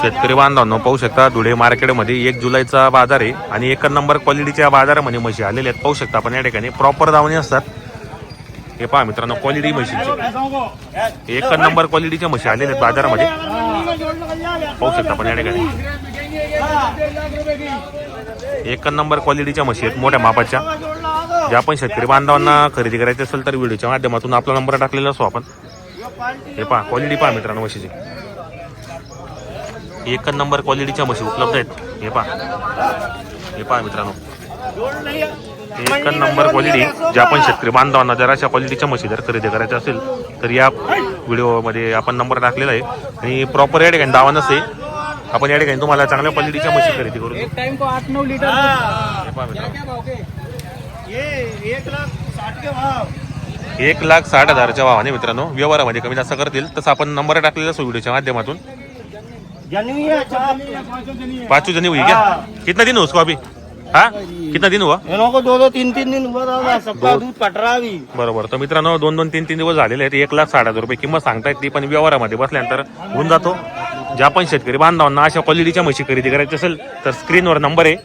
शेतकरी बांधवांनो पाहू शकता धुळे मार्केटमध्ये एक जुलैचा बाजार आहे आणि एक नंबर क्वालिटीच्या बाजारामध्ये म्हशी आलेल्या आहेत. पाहू शकता आपण या ठिकाणी. प्रॉपर दावणी असतात. हे पहा मित्रांनो क्वालिटी म्हशीची. एक नंबर क्वालिटीच्या म्हशी आलेल्या आहेत बाजारामध्ये. पाहू शकता आपण या ठिकाणी. एक नंबर क्वालिटीच्या म्हशी आहेत मोठ्या मापाच्या. ज्या आपण शेतकरी बांधवांना खरेदी करायची असेल तर व्हिडिओच्या माध्यमातून आपला नंबर टाकलेला असो आपण. हे पहा क्वालिटी पहा मित्रांनो म्हशीची. एक नंबर क्वालिटीच्या म्हशी उपलब्ध आहेत. हे पहा. हे पहा मित्रांनो. एक नंबर क्वालिटी ज्या आपण शेतकरी बांधवांना जर अशा क्वालिटीच्या म्हशी जर खरेदी करायच्या असेल तर या व्हिडिओमध्ये आपण नंबर टाकलेला आहे. आणि प्रॉपर या ठिकाणी दावा नसते आपण या ठिकाणी तुम्हाला चांगल्या क्वालिटीच्या म्हशी खरेदी देऊ. एक लाख साठ हजारच्या भावाने मित्रांनो व्यवहारामध्ये कमी जास्त करतील. तसं आपण नंबर टाकलेला असो व्हिडिओच्या माध्यमातून. जनी है चार पाचों जनी हुई क्या कितना दिन उसको अभी? हाँ? कितना दिन हुआ? इन्हों को दो दो तीन तीन दिन हुआ था सबका दो- दूध पट रहा भी बरोबर. तर मित्रांनो दोन दोन तीन तीन दिवस झालेले आहेत. एक लाख साठ हजार रुपये किंमत सांगतायत ती पण व्यवहारामध्ये बसल्यानंतर होऊन जातो. ज्या पण शेतकरी बांधवांना अशा क्वालिटीच्या म्हशी खरेदी करायची असेल तर स्क्रीनवर नंबर आहे.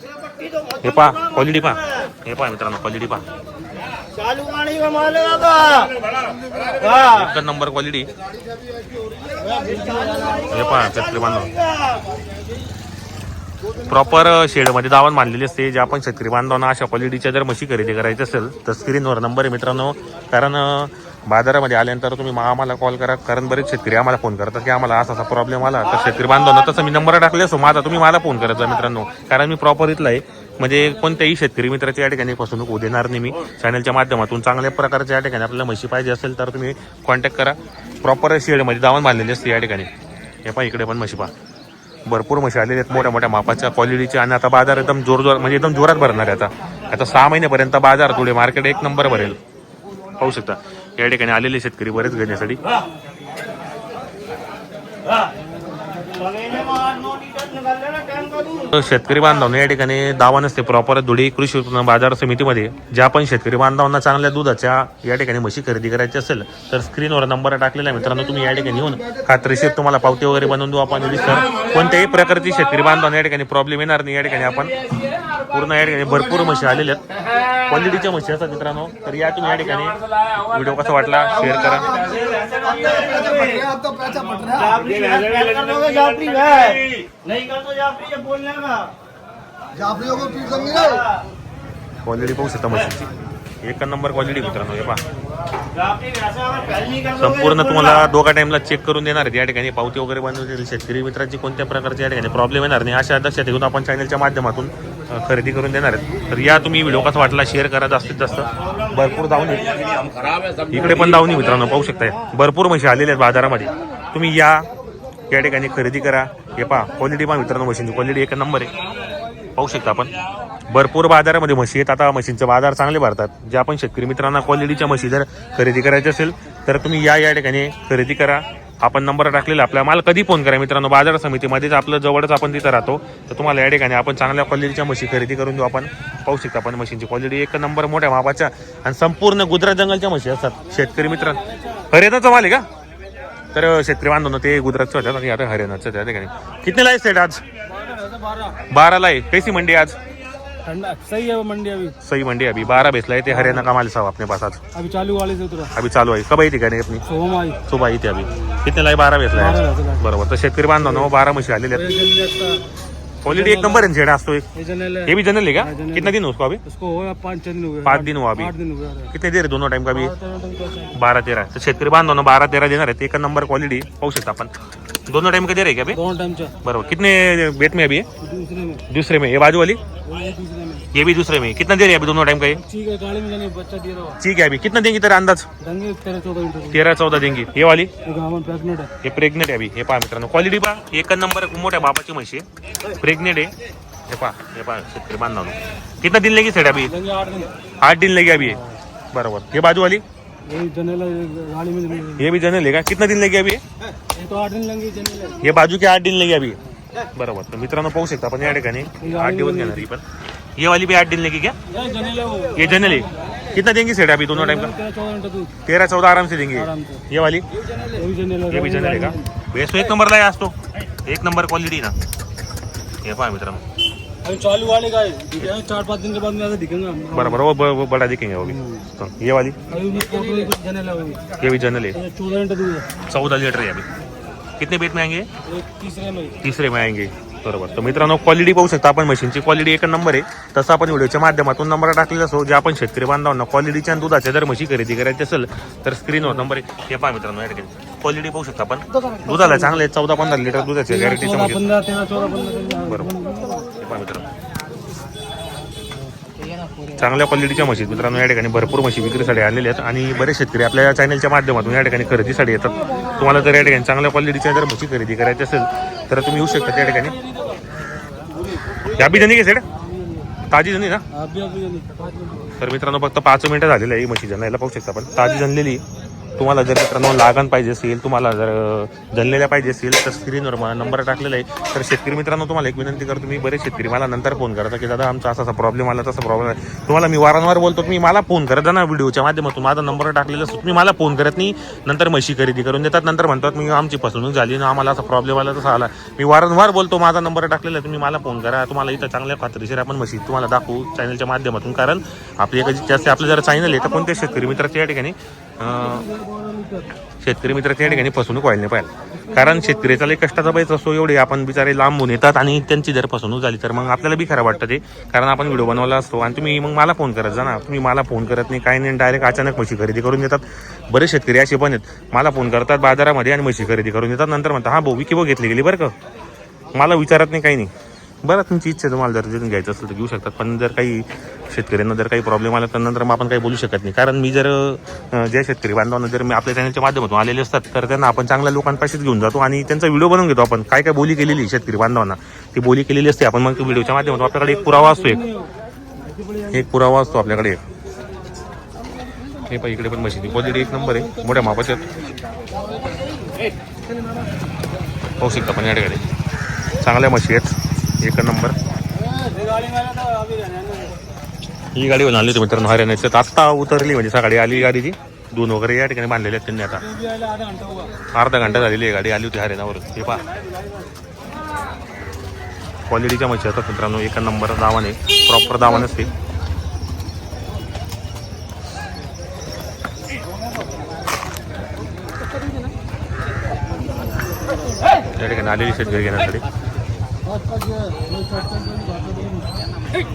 हे पहा क्वालिटी पहा. हे पहा मित्रांनो क्वालिटी पहा. एक नंबर क्वालिटी हे पहा शेतकरी बांधव. प्रॉपर शेडमध्ये दावण मानलेली असते जे आपण शेतकरी बांधवांना अशा क्वालिटीच्या जर म्हशी खरेदी करायची असेल तर स्क्रीनवर नंबर आहे मित्रांनो. कारण बाजारामध्ये आल्यानंतर तुम्ही आम्हाला कॉल करा कारण बरेच शेतकरी आम्हाला फोन करतात की आम्हाला असा असा प्रॉब्लेम आला. तर शेतकरी बांधवांना तसं मी नंबर टाकले असो माझा तुम्ही मला फोन करायचा मित्रांनो. कारण मी प्रॉपर इथला आहे. म्हणजे कोणत्याही शेतकरी मित्राची या ठिकाणी फसवणूक होऊ देणार नाही मी. चॅनलच्या माध्यमातून चांगल्या प्रकारच्या या ठिकाणी आपल्याला म्हशी पाहिजे असेल तर तुम्ही कॉन्टॅक्ट करा. प्रॉपर शेडमध्ये म्हणजे दावण बांधलेली असते या ठिकाणी. हे पहा इकडे पण म्हशी पहा. भरपूर म्हशी आलेले आहेत मोठ्या मोठ्या मापाच्या क्वालिटीच्या आणि आता बाजार एकदम जोर जोर म्हणजे एकदम जोरात भरणार आहे आता. आता सहा महिन्यापर्यंत बाजार थोडे मार्केट एक नंबर भरेल पाहू शकता. या ठिकाणी आलेले शेतकरी बरेच घेण्यासाठी महीने में आठ नौ लीटर निकाल लेना टाइम का दूध तर शेतकरी बांधवांना या ठिकाणी दावा नसते प्रॉपर धुळी कृषी उत्पन्न बाजार समितीमध्ये. ज्या पण शेतकरी बांधवांना चांगल्या दुधाच्या या ठिकाणी म्हशी खरेदी करायची असेल तर स्क्रीनवर नंबर टाकलेला आहे. मित्रांनो तुम्ही या ठिकाणी येऊन खात्रीशीर तुम्हाला पावती वगैरे बनवून देऊ. आपण सर कोणत्याही प्रकारची शेतकरी बांधवांना या ठिकाणी प्रॉब्लेम येणार नाही. या ठिकाणी आपण पूर्ण या ठिकाणी भरपूर म्हशी आलेल्या आहेत. क्वालिटीच्या म्हशी असतात मित्रांनो तर या तुम्ही या ठिकाणी व्हिडिओ कसा वाटला? शेअर करा. क्वालिटी पाहू शकता म्हशीची. एक नंबर क्वालिटी मित्रांनो हे पहा. संपूर्ण तुम्हाला दोघा टाइमला चेक करून देणार आहेत. या ठिकाणी पावती वगैरे बनवून शेतकरी मित्रांची कोणत्या प्रकारच्या या ठिकाणी प्रॉब्लेम येणार नाही. अशा लक्षात घेऊन आपण चॅनलच्या माध्यमातून खरेदी करून देणार आहेत. तर या तुम्ही व्हिडिओ कसा वाटला शेअर करा जास्तीत जास्त. भरपूर दावणी इकडे पण दावणी मित्रांनो पाहू शकताय. भरपूर म्हशी आलेल्या आहेत बाजारामध्ये. तुम्ही या या ठिकाणी खरेदी करा. हे पहा क्वालिटी पहा मित्रांनो मशीनची क्वालिटी एक नंबर आहे. पाहू शकता आपण. भरपूर बाजारामध्ये म्हशी आहेत. आता म्हशींचे बाजार चांगले भरतात. जे आपण शेतकरी मित्रांना क्वालिटीच्या म्हशी जर खरेदी करायची असेल तर तुम्ही या या ठिकाणी खरेदी करा. आपण नंबर टाकलेला आपला मला कधी फोन करा मित्रांनो? बाजार समितीमध्येच आपलं जवळच आपण तिथं राहतो. तर तुम्हाला या ठिकाणी आपण चांगल्या क्वालिटीच्या म्हशी खरेदी करून देऊ आपण. पाहू शकता आपण म्हशींची क्वालिटी एक नंबर मोठ्या मापाच्या आणि संपूर्ण गुजरात जंगलच्या म्हशी असतात. शेतकरी मित्र हरियाणाचा माल आहे का? तर शेतकरी बांधव ते गुजरातचं होतात आणि आता हरियाणाचं त्या ठिकाणी. कितीला आहे सेट आज? बाराला आहे. कैसी मंडी आज? ठंडा. सही है वो मंडी अभी. सही मंडी है अभी. बारह बेचला है ते हरियाणा का माल साहब अपने पास आज अभी चालू वाले से उतरा. अभी चालू आहे. कब आई ठिकाणी अपनी आई सुबह आई थी अभी. कितने लाई? बारह बारा है बेचला. बरोबर. तर शेतकरी बांधव बारा म्हशी आलेले आहेत. क्वालिटी एक नंबर है शेडा असतो एक. ये जनरल है ये भी जनरल है क्या हाँ, कितना दिन हुआ उसको अभी? उसको हो गया पाँच छह दिन हो पाच दिन हुआ अभी. आठ दिन हो गया कितने देर है दोनों टाइम का भी तेरह दिन का चाहिए। बारा तेरा तर शेतकरी बांधव बारा तेरा देणार आहेत एक नंबर क्वालिटी पाहू शकता आपण. दोनों टाइम का दे रहे क्या अभी? दोनों टाइम बरोबर. कितने बेट में अभी है? दूसरे में. दूसरे में. ये बाजू वाली? ये तीसरे में. ये भी दूसरे में. कितना दे रही है अभी दोनों टाइम का ये? ठीक है गाड़ी में जाने बच्चा दे रहा ठीक है अभी. कितना देंगे तेरा अंदाज? दंगे तेरह चौदह तेरह देंगे. ये वाली? ये प्रेगनेंट है. हे प्रेग्नेंट अभी. हे पहा मित्रांनो. क्वालिटी पहा. एक नंबर मोठ्या बापाची म्हशी. आहे प्रेग्नेंट आहे. हे पहा. हे पहा. शेतकरी कितना दिन लेगी सेट अभी? आठ दिन. लगे अभी. बरोबर. ये बाजू वाली? है, ये भी जनरल लेगा कितना दिन लगे अभी? ये तो आठ दिन लगे। जनरल हे बाजू के आठ दिन लगे अभी। बरोबर तर मित्रांनो पाहू शकता आपण या ठिकाणी आठ दिवस घेणार ही पण. ये वाली भी आठ दिन लगी क्या? ये जनरल है. ये कितना देंगे सेठ अभी दोनों टाइम का? तेरह चौदह आराम से देंगे। ये वाली? ये भी ये जनरल का। बेस तो एक नंबरला आहे आज तो। एक नंबर क्वालिटी ना। हे पहा मित्रांनो। चालू वाले का चार पाँच दिन के बाद में दिखेगा बराबर वो ब- वो बड़ा दिखेंगे वो भी। तो ये वाली? ये भी जनरल है चौदह दूध है। लीटर अभी। कितने बेत में आएंगे? तीसरे में तिसरे में आएंगे। बरोबर। तर मित्रांनो क्वालिटी पाहू शकता आपण मशीनची क्वालिटी एक नंबर आहे. तसं आपण व्हिडिओच्या माध्यमातून नंबर टाकलेला असो जे आपण शेतकरी बांधवांना क्वालिटीच्या दुधाच्या जर म्हशी खरेदी करायची असेल तर स्क्रीनवर नंबर आहे. हे पहा मित्रांनो या ठिकाणी. क्वालिटी पाहू शकता आपण. दुधाला चांगले चौदा पंधरा लिटर दुधाचे गॅरंटीच्या बरोबर. हे पहा मित्रांनो. चांगल्या क्वालिटीच्या म्हशी मित्रांनो या ठिकाणी भरपूर म्हशी विक्रीसाठी आलेल्या आहेत आणि बरेच शेतकरी आपल्या चॅनलच्या माध्यमातून या ठिकाणी खरेदीसाठी येतात. तुम्हाला जर या ठिकाणी चांगल्या क्वालिटीच्या जर म्हशी खरेदी करायची असेल तर तुम्ही येऊ शकता त्या ठिकाणी. या बी जणी सेड ताजी जणी ना? तर मित्रांनो फक्त पाच मिनिटं झालेलं आहे ही म्हशी जनायला पाहू शकता आपण. ताजी जनलेली तुम्हाला जर मित्रांनो लागण पाहिजे असेल तुम्हाला जर जळलेल्या जनलेल्या पाहिजे असेल तर स्क्रीनवर मला नंबर टाकलेला आहे. तर शेतकरी मित्रांनो तुम्हाला एक विनंती करतो मी बरेच शेतकरी मला नंतर फोन करता की दादा आमचा असा असा प्रॉब्लेम आला तसा प्रॉब्लेम आहे तुम्हाला मी वारंवार बोलतो तुम्ही मला फोन करत ना व्हिडिओच्या माध्यमातून. माझा नंबर टाकलेला असतो. तुम्ही मला फोन करत नाही. नंतर म्हशी खरेदी करून देतात. नंतर म्हणतात मी आमची फसवणूक झाली ना आम्हाला असा प्रॉब्लेम आला तसा आला. मी वारंवार बोलतो माझा नंबर टाकलेला आहे. तुम्ही मला फोन करा. तुम्हाला इथं चांगल्या खात्रीशीर आपण म्हशी तुम्हाला दाखवू चॅनलच्या माध्यमातून. कारण आपली एक जास्त आपलं जर चॅनल आहे तर कोणत्या शेतकरी मित्राच्या या ठिकाणी शेतकरी मित्र त्या ठिकाणी फसवणूक व्हायला नाही पाहिजे. कारण शेतकऱ्याचा लई कष्टाचा पैसा असतो एवढे आपण बिचारे लांबून येतात आणि त्यांची जर फसवणूक झाली तर मग आपल्याला बी खरं वाटतं ते. कारण आपण व्हिडिओ बनवला असतो आणि तुम्ही मग मला फोन करत जा ना. तुम्ही मला फोन करत नाही काही नाही. डायरेक्ट अचानक म्हशी खरेदी करून देतात. बरेच शेतकरी असे पण आहेत. मला फोन करतात बाजारामध्ये आणि म्हशी खरेदी करून देतात. नंतर म्हणतात हा भाऊ विकी भाऊ घेतली गेली बरं का? मला विचारत नाही काही नाही. बरं तुमची इच्छा आहे तुम्हाला जर जर घ्यायचं असेल तर घेऊ शकतात. पण जर काही शेतकऱ्यांना जर काही प्रॉब्लेम आला तर नंतर मग आपण काही बोलू शकत नाही. कारण मी जर जे ज्या शेतकरी बांधवांना जर मी आपल्या चॅनलच्या माध्यमातून आलेले असतात तर त्यांना आपण चांगल्या लोकांपाशीच घेऊन जातो आणि त्यांचा व्हिडिओ बनवून घेतो आपण. काय काय बोली केलेली आहे शेतकरी बांधवांना. ती बोली केलेली असते. आपण मग व्हिडिओच्या माध्यमातून आपल्याकडे एक पुरावा असतो एक. एक पुरावा असतो आपल्याकडे एक. हे पण इकडे पण मशीन क्वालिटी एक नंबर आहे. मोठ्या मापाच्या पाहू शकता पण या ठिकाणी. चांगल्या मशी आहेत. एक नंबर. ही गाड़ी में आया ही गाडी बनवली होती मित्रांनो हरियाणाची. आत्ता उतरली म्हणजे सकाळी आली गाडी ती दोन वगैरे या ठिकाणी बांधलेले आहेत त्यांनी आता. अर्धा घंटा झालेली आहे गाडी आली होती हरियाणावर हे पहा. क्वालिटीच्या म्हशी असतात मित्रांनो एका नंबर दावाने प्रॉपर दावाने असते. त्या ठिकाणी आलेली शेतकरी घेण्यासाठी. भाजपा जे आहे. भाजपा एक